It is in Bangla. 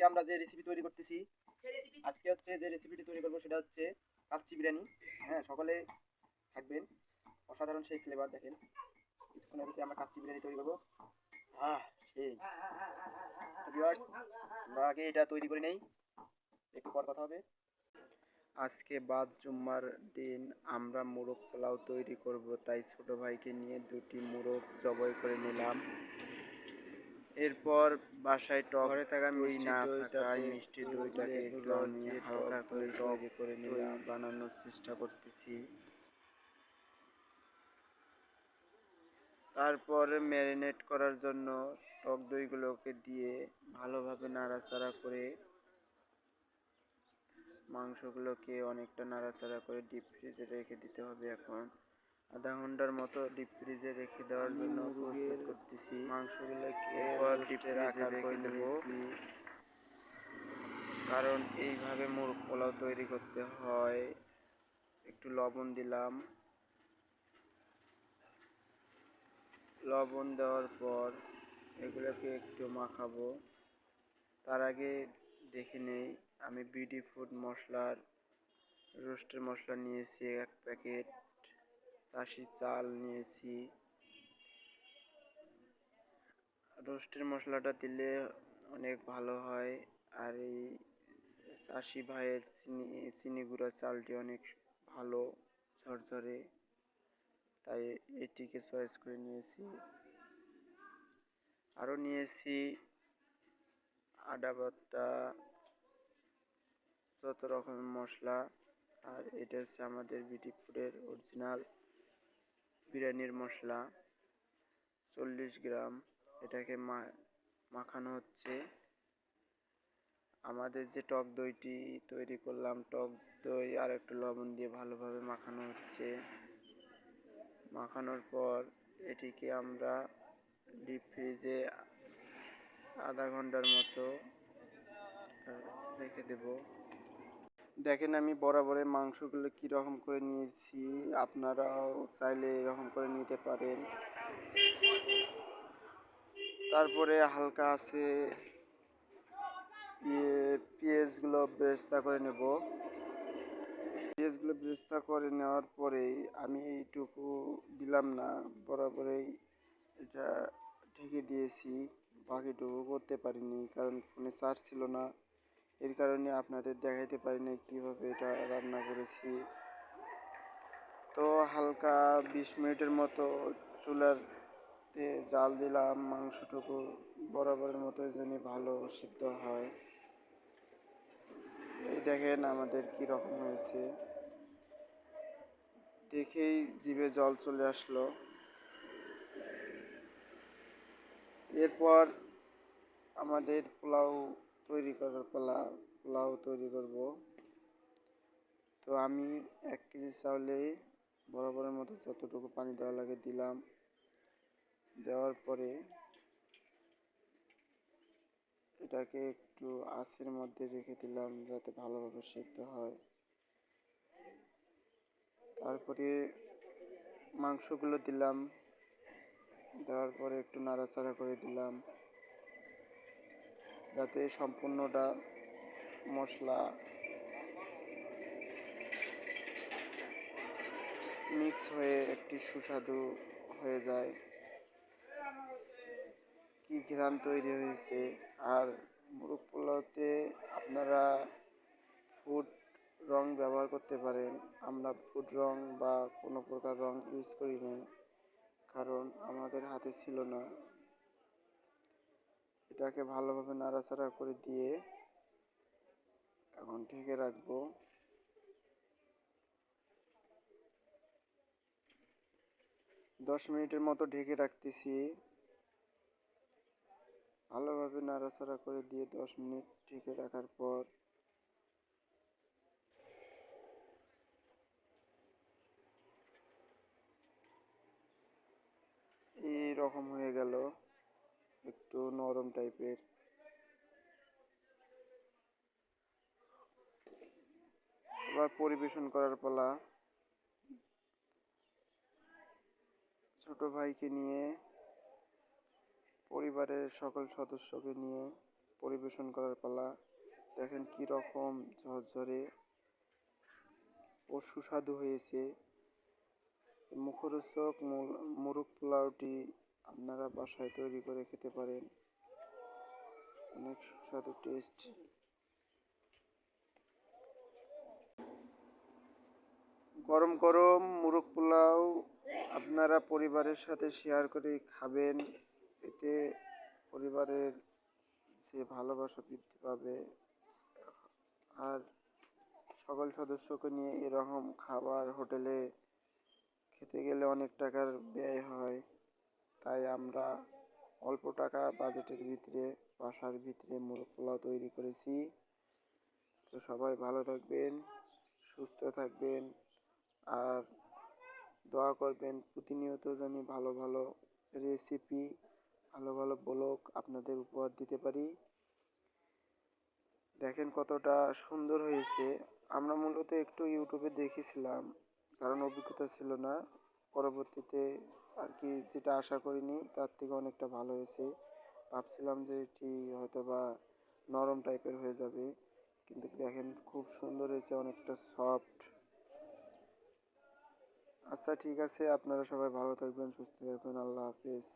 আজকে আমরা যে রেসিপি তৈরি করতেছি আজকে হচ্ছে যে রেসিপিটি তৈরি করব সেটা হচ্ছে কাচ্চি বিরিয়ানি। হ্যাঁ সকলে থাকবেন। অসাধারণ সেই ফ্লেভার দেখেন। কিছুক্ষণের ভিতরে আমরা কাচ্চি বিরিয়ানি তৈরি করব। আহ সেই। আমরা আগে এটা তৈরি করে নেই। একটু পর কথা হবে। আজকে বাদ জুম্মার দিন আমরা মোরগ পোলাও তৈরি করব। তাই ছোট ভাইকে নিয়ে দুটি মোরগ জবাই করে নিলাম। এরপর বাসায় টক ঘরে থাকা মিষ্টি না থাকায় মিষ্টি দইটাকে একটু নিয়ে হালকা করে টক করে নিলাম বানানোর চেষ্টা করতেছি। তারপরে ম্যারিনেট করার জন্য টক দইগুলোকে দিয়ে ভালোভাবে নাড়াচাড়া করে মাংসগুলোকে অনেকটা নাড়াচাড়া করে ডিপ ফ্রিজে রেখে দিতে হবে এখন। আধা ঘণ্টার মতো ডিপ ফ্রিজে রেখে দেওয়ার জন্য প্রস্তুত করতেছি। মাংসগুলোকে ডিপ ফ্রিজে রেখে দেবো। কারণ এইভাবে মুরগ পোলাও তৈরি করতে হয়। একটু লবণ দিলাম। লবণ দেওয়ার পর এগুলোকে একটু মাখাবো। তার আগে দেখে নেই আমি বিডি ফুড মশলার রোস্টের মশলা নিয়েছি এক প্যাকেট। চাষি চাল নিয়েছি। রোস্টের মশলাটা দিলে অনেক ভালো হয়। আর এই চাষি ভাইয়ের চিনি চিনি গুঁড়া চালটি অনেক ভালো, ঝরঝরে। তাই এটিকে চয়েস করে নিয়েছি। আরও নিয়েছি আদা বাটা, যত রকমের মশলা। আর এটা হচ্ছে আমাদের বিটি ফুডের অরিজিনাল বিরিয়ানির মশলা, চল্লিশ গ্রাম, এটাকে মাখানো হচ্ছে। আমাদের যে টক দইটি তৈরি করলাম, টক দই আর একটু লবণ দিয়ে ভালোভাবে মাখানো হচ্ছে। মাখানোর পর এটিকে আমরা ডিপ ফ্রিজে আধা ঘণ্টার মতো রেখে দেব। দেখেন আমি বরাবরের মাংসগুলো কীরকম করে নিয়েছি, আপনারাও চাইলে এরকম করে নিতে পারেন। তারপরে হালকা আছে ইয়ে পেঁয়াজগুলো বেরেস্তা করে নেব। পেঁয়াজগুলো বেরেস্তা করে নেওয়ার পরেই আমি এইটুকু দিলাম না, বরাবরেই এটা ঢেকে দিয়েছি। বাকিটুকু করতে পারিনি, কারণ ফোনে চার্জ ছিল না। এর কারণে আপনাদের দেখাইতে পারিনি কীভাবে এটা রান্না করেছি। তো হালকা বিশ মিনিটের মতো চুলাতে জাল দিলাম, মাংসটুকু বরাবরের মতো যেন ভালো সিদ্ধ হয়। এই দেখেন আমাদের কি রকম হয়েছে। দেখেই জিভে জল চলে আসলো। এরপর আমাদের পোলাও তৈরি করার পালা, পোলাও তৈরি করব। তো আমি এক কেজি চাউলে বরাবরের মতো যতটুকু পানি দেওয়া লাগে দিলাম। দেওয়ার পরে এটাকে একটু আঁচের মধ্যে রেখে দিলাম যাতে ভালোভাবে সেদ্ধ হয়। তারপরে মাংসগুলো দিলাম। দেওয়ার পরে একটু নাড়াচাড়া করে দিলাম। যাতে সম্পূর্ণটা মশলা মিক্স হয়ে একটি সুস্বাদু হয়ে যায়। কি ঘ্রাণ তৈরি হয়েছে। আর মুরগ পোলাওতে আপনারা ফুড রং ব্যবহার করতে পারেন। আমরা ফুড রং বা কোনো প্রকার রং ইউজ করি না কারণ আমাদের হাতে ছিল না। এটাকে ভালোভাবে নাড়াচাড়া করে দিয়ে এখন ঢেকে রাখব। দশ মিনিটের মতো ঢেকে রাখতেছি। ভালোভাবে নাড়াচাড়া করে দিয়ে দশ মিনিট ঢেকে রাখার পর এই রকম হয়ে নরম টাইপের। এবার পরিবেশন করার পালা। ছোট ভাইকে নিয়ে, পরিবারের সকল সদস্যকে নিয়ে পরিবেশন করার পালা। দেখেন কি রকম ঝরঝরে ও সুস্বাদু হয়েছে। মুখরোচক মোরগ পোলাওটি আপনারা বাসায় তৈরি করে খেতে পারেন। অনেক সুস্বাদু টেস্ট গরম গরম মুরগ পোলাও আপনারা পরিবারের সাথে শেয়ার করে খাবেন। এতে পরিবারের যে ভালোবাসা বৃদ্ধি পাবে। আর সকল সদস্যকে নিয়ে এরকম খাবার হোটেলে খেতে গেলে অনেক টাকার ব্যয় হয়। তাই আমরা অল্প টাকা বাজেটের ভিতরে, বাসার ভিতরে মুরগ পোলাও তৈরি করেছি। তো সবাই ভালো থাকবেন, সুস্থ থাকবেন, আর দোয়া করবেন প্রতিনিয়ত জানি ভালো ভালো রেসিপি ভালো ভালো ব্লগ আপনাদের উপহার দিতে পারি। দেখেন কতটা সুন্দর হয়েছে। আমরা মূলত একটু ইউটিউবে দেখেছিলাম, কারণ অভিজ্ঞতা ছিল না। পরবর্তীতে আর কি যেটা আশা করিনি, তার থেকে অনেকটা ভালো হয়েছে। ভাবছিলাম যে এটি হয়তো বা নরম টাইপের হয়ে যাবে, কিন্তু দেখেন খুব সুন্দর হয়েছে, অনেকটা সফট। আচ্ছা ঠিক আছে, আপনারা সবাই ভালো থাকবেন, সুস্থ থাকবেন, আল্লাহ হাফেজ।